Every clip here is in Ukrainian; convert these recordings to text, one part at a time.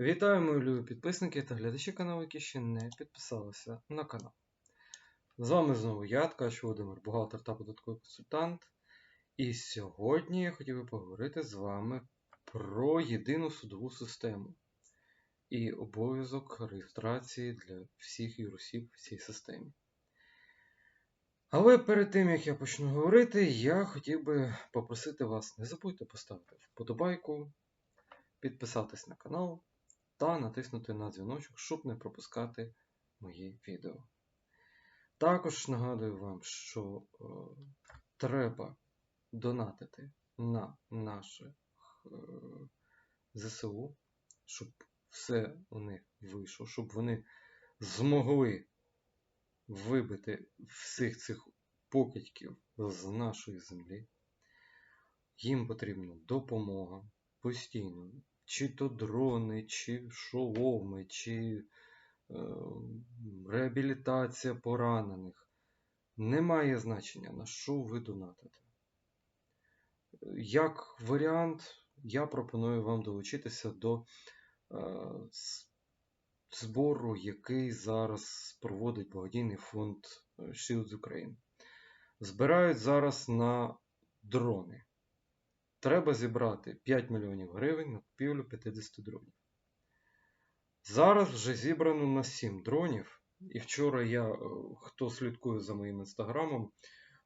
Вітаю, мої любі підписники та глядачі каналу, які ще не підписалися на канал. З вами знову я, Ткач Володимир, бухгалтер та податковий консультант. І сьогодні я хотів би поговорити з вами про єдину судову систему і обов'язок реєстрації для всіх юросіб в цій системі. Але перед тим як я почну говорити, я хотів би попросити вас, не забудьте поставити вподобайку, підписатись на канал та натиснути на дзвіночок, щоб не пропускати мої відео. Також нагадую вам, що е, треба донатити на наше е, ЗСУ, щоб все у них вийшло, щоб вони змогли вибити всіх цих покидьків з нашої землі. Їм потрібна допомога постійно. Чи то дрони, чи шоломи, чи е, реабілітація поранених. Немає значення, на що ви донатите. Як варіант, я пропоную вам долучитися до е, збору, який зараз проводить благодійний фонд е, Shields Ukraine. Збирають зараз на дрони. Треба зібрати 5 мільйонів гривень на купівлю 50 дронів. Зараз вже зібрано на 7 дронів. І вчора я, е, хто слідкує за моїм інстаграмом,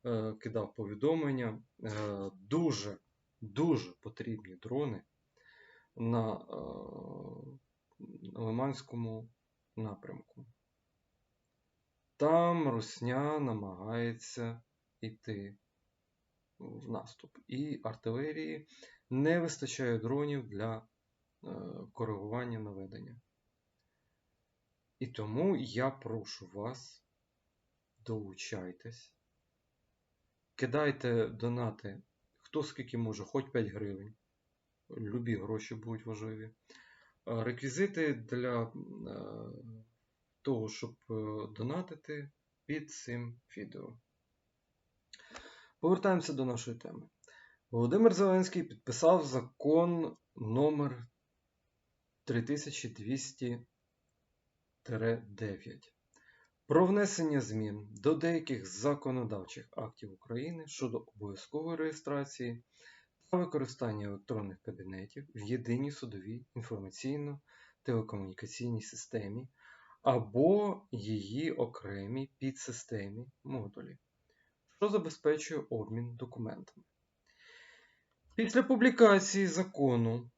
е, кидав повідомлення. Е, Дуже, дуже потрібні дрони на Лиманському напрямку. Там Русня намагається йти в наступ. І артилерії не вистачає дронів для е, коригування наведення. І тому я прошу вас, долучайтесь, кидайте донати, хто скільки може, хоч 5 гривень. Любі гроші будуть важливі. Е, Реквізити для е, того, щоб донатити під цим відео. Повертаємося до нашої теми. Володимир Зеленський підписав закон номер 3200-9 про внесення змін до деяких законодавчих актів України щодо обов'язкової реєстрації та використання електронних кабінетів в єдиній судовій інформаційно-телекомунікаційній системі або її окремій підсистемі модулі що забезпечує обмін документами. Після публікації закону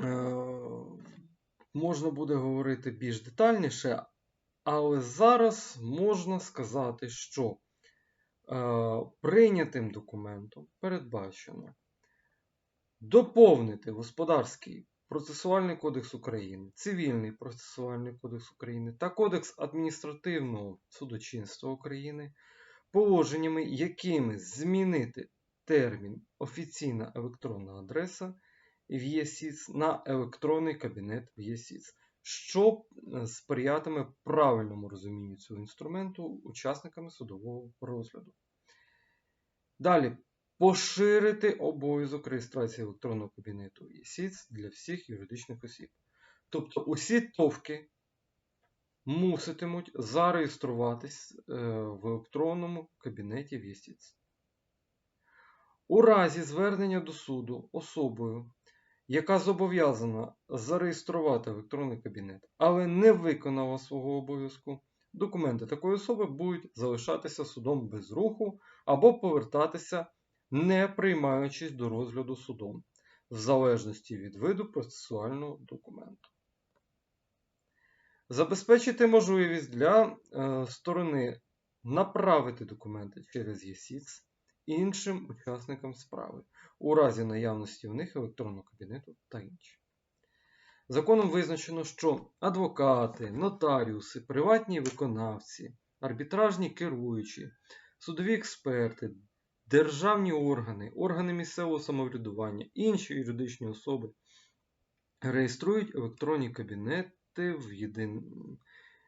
е, можна буде говорити більш детальніше, але зараз можна сказати, що е, прийнятим документом передбачено доповнити Господарський процесуальний кодекс України, Цивільний процесуальний кодекс України та Кодекс адміністративного судочинства України положеннями, якими змінити термін офіційна електронна адреса в ЄСІЦ на електронний кабінет в ЄСІЦ, що е, сприятиме правильному розумінню цього інструменту учасниками судового розгляду. Далі. Поширити обов'язок реєстрації електронного кабінету ЄСІЦ для всіх юридичних осіб. Тобто усі товки муситимуть зареєструватись е, в електронному кабінеті в У разі звернення до суду особою, яка зобов'язана зареєструвати електронний кабінет, але не виконала свого обов'язку, документи такої особи будуть залишатися судом без руху або повертатися, не приймаючись до розгляду судом, в залежності від виду процесуального документу. Забезпечити можливість для е, сторони направити документи через ЄСІЦ іншим учасникам справи у разі наявності в них електронного кабінету та інші. Законом визначено, що адвокати, нотаріуси, приватні виконавці, арбітражні керуючі, судові експерти, державні органи, органи місцевого самоврядування, інші юридичні особи реєструють електронні кабінети в, єдин...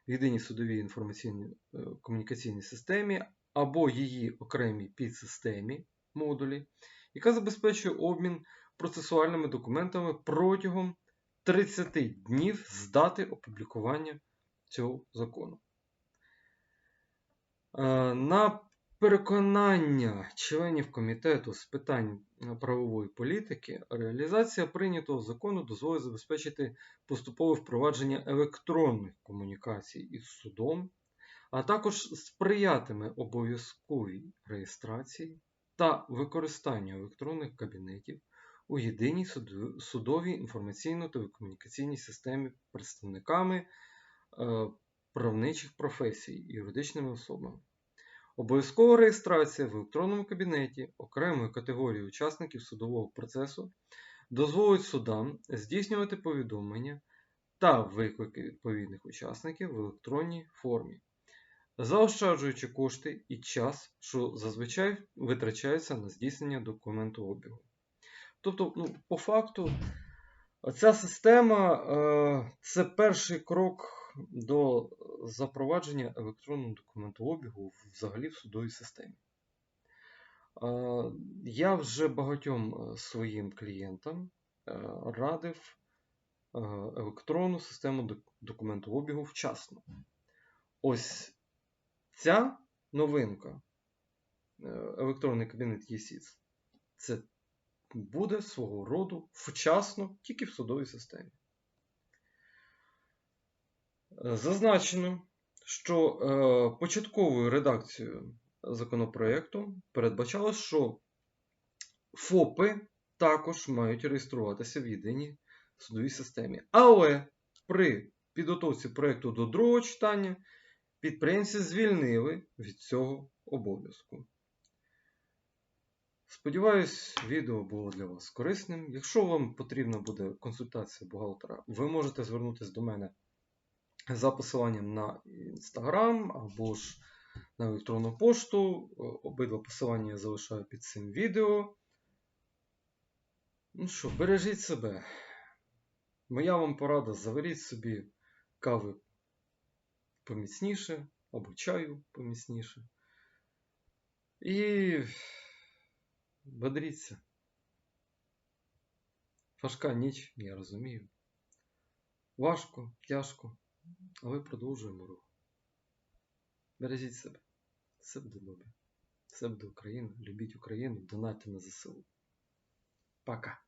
в єдиній судовій інформаційній е, комунікаційній системі або її окремій підсистемі модулі, яка забезпечує обмін процесуальними документами протягом 30 днів з дати опублікування цього закону. Е, На переконання членів комітету з питань е, правової політики, реалізація прийнятого закону дозволить забезпечити поступове впровадження електронних комунікацій із судом, а також сприятиме обов'язковій реєстрації та використанню електронних кабінетів у єдиній судовій інформаційно-телекомунікаційній системі представниками е, правничих професій юридичними особами. Обов'язкова реєстрація в електронному кабінеті окремої категорії учасників судового процесу дозволить судам здійснювати повідомлення та виклики відповідних учасників в електронній формі, заощаджуючи кошти і час, що зазвичай витрачаються на здійснення документообігу. Тобто, ну, по факту, ця система е, це перший крок до запровадження електронного документообігу взагалі в судовій системі. Е, Я вже багатьом е, своїм клієнтам е, радив електронну систему документообігу вчасно. Ось ця новинка, електронний кабінет ЄСІЦ, це буде свого роду вчасно тільки в судовій системі. Е, Зазначено, що е, початковою редакцією законопроекту передбачалось, що ФОПи також мають реєструватися в єдиній судовій системі. Але при підготовці проєкту до другого читання підприємці звільнили від цього обов'язку. Сподіваюсь, відео було для вас корисним. Якщо вам потрібна буде консультація бухгалтера, ви можете звернутися до мене за посиланням на Instagram або ж на електронну пошту. Обидва посилання я залишаю під цим відео. Ну що, бережіть себе. Моя вам порада: заваріть собі кави поміцніше або чаю поміцніше. І бодріться. Важка ніч, я розумію. Важко, тяжко, але продовжуємо рух. Бережіть себе. Все буде добре. себе до України, Любіть Україну, донайте на ЗСУ. Пока.